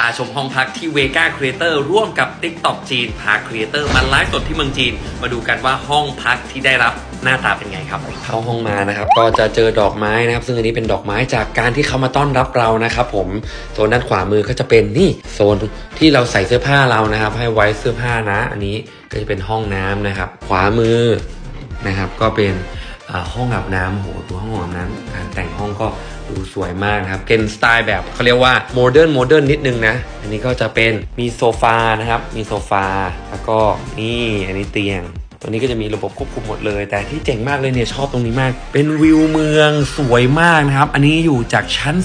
าชมห้องพักที่เวกาครีเอเตอร์ร่วมกับ TikTok จีน พาครีเอเตอร์มาไลฟ์สดที่เมืองจีน มาดูกันว่าห้องพักที่ได้รับหน้าตาเป็นไงครับ เข้าห้องมานะครับ ก็จะเจอดอกไม้นะครับ ซึ่งอันนี้เป็นดอกไม้จากการที่เขามาต้อนรับเรานะครับผมโซนด้านขวามือก็จะเป็นนี่โซนที่เราใส่เสื้อผ้าเรานะครับ ให้ไว้เสื้อผ้านะ อันนี้ก็จะเป็นห้องน้ำนะครับ ขวามือนะครับ ก็เป็น ห้องอาบน้ำโหตัวห้องอาบน้ำการแต่งห้องก็ดูสวยมากครับเป็นสไตล์แบบเขาเรียกว่าโมเดิร์นโมเดิร์นนิดนึงนะ อันนี้ก็จะเป็นมีโซฟานะครับ มีโซฟา แล้วก็นี่อันนี้เตียงตัวนี้ก็จะมีระบบควบคุมหมดเลย แต่ที่เจ๋งมากเลยเนี่ยชอบตรงนี้มาก เป็นวิวเมืองสวยมากนะครับ อันนี้อยู่จากชั้น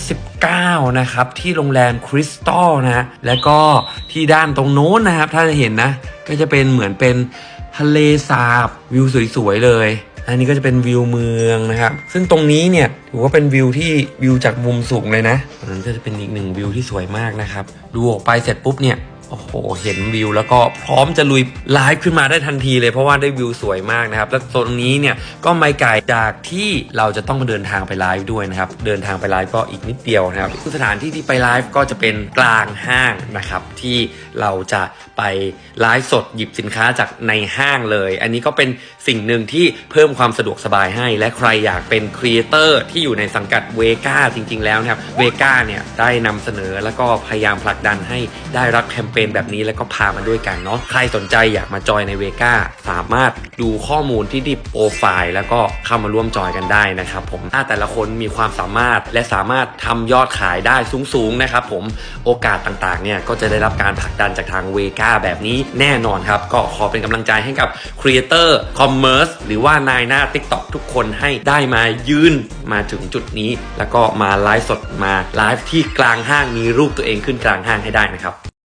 19 นะครับ ที่โรงแรมคริสตัลนะฮะแล้วก็ที่ด้านตรงโน้นนะครับ ถ้าจะเห็นนะ ก็จะเป็นเหมือนเป็นทะเลสาบวิวสวยๆเลย อันนี้ก็จะเป็นวิวเมืองนะครับ ซึ่งตรงนี้เนี่ยถือว่าเป็นวิวที่วิวจากมุมสูงเลยนะอันนั้นก็จะเป็นอีกหนึ่งวิวที่สวยมากนะครับ ดูออกไปเสร็จปุ๊บเนี่ย โอ้โห เห็นวิวแล้วก็พร้อมจะลุยไลฟ์ขึ้นมาได้ทันทีเลยเพราะว่าได้วิวสวยมากนะครับ แล้วตรงนี้เนี่ยก็ไม่ไกลจากที่เราจะต้องมาเดินทางไปไลฟ์ด้วยนะครับ เดินทางไปไลฟ์ก็อีกนิดเดียวนะครับสถานที่ที่ไปไลฟ์ก็จะเป็นกลางห้างนะครับ ที่เราจะไปไลฟ์สดหยิบสินค้าจากในห้างเลย อันนี้ก็เป็นสิ่งหนึ่งที่เพิ่มความสะดวกสบายให้ และใครอยากเป็นครีเอเตอร์ที่อยู่ในสังกัดเวก้าจริง ๆ แล้วนะครับเวก้าเนี่ยได้นำเสนอแล้วก็พยายามผลักดันให้ได้รับแคมเปญแบบนี้แล้วก็พามาด้วยกันเนาะใครสนใจอยากมาจอยในเวกาสามารถดูข้อมูลที่ที่โปรไฟล์แล้วก็เข้ามาร่วมจอยกันได้นะครับผมถ้าแต่ละคนมีความสามารถและสามารถทำยอดขายได้สูงๆนะครับผมโอกาสต่างๆเนี่ยก็จะได้รับการผลักดันจากทางเวกาแบบนี้แน่นอนครับ ก็ขอเป็นกำลังใจให้กับครีเอเตอร์คอมเมอร์สหรือว่านายหน้า TikTok ทุกคนให้ได้มายืนมาถึงจุดนี้ แล้วก็มาไลฟ์สดมาไลฟ์ที่กลางห้างมีรูปตัวเองขึ้นกลางห้างให้ได้นะครับ